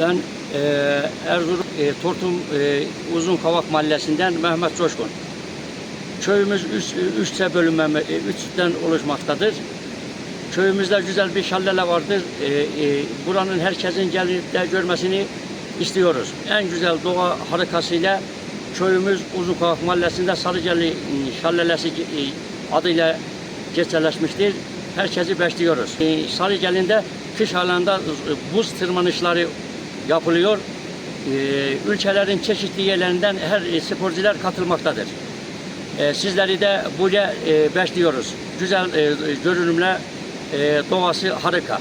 Ben e, Erzurum e, Tortum e, Uzun Kavak Mahallesi'nden Mehmet Coşkun. Köyümüz üç, üçte bölünme, e, üçten oluşmaktadır. Köyümüzde güzel bir şallele vardır. E, e, buranın herkesin gelip de görmesini istiyoruz. En güzel doğa harikasıyla köyümüz Uzun Mahallesi'nde Sarıceli şalelesi e, adıyla geçerleşmiştir. Herkesi bekliyoruz. E, Sarıceli'nde kış aylarında e, buz tırmanışları yapılıyor. E, ülkelerin çeşitli yerlerinden her e, sporcular katılmaktadır. E, sizleri de buraya e, bekliyoruz. Güzel e, görünümle doğası harika.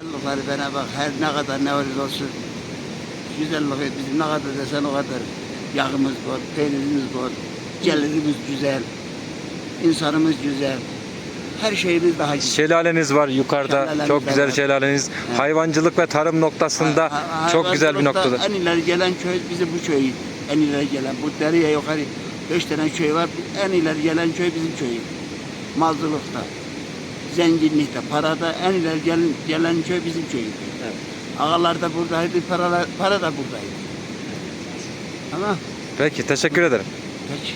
Güzellikleri bana bak her ne kadar ne olursa olsun güzellik bizim ne kadar desen o kadar yağımız var, peynirimiz var, gelirimiz güzel, insanımız güzel, her şeyimiz daha güzel. Şelaleniz var yukarıda. Şelalemiz çok güzel var. şelaleniz. Hayvancılık ve tarım noktasında Ha- ha- çok güzel bir noktada. En ileri gelen köy bizim bu köy. En ileri gelen bu dereye yukarı beş tane köy var. En ileri gelen köy bizim köy. Malcılıkta, zenginlikte, parada en ileri gelen, gelen köy bizim köy. Evet. Ağalar da buradaydı, paralar, para da buradaydı. Ama Peki teşekkür ederim. peki.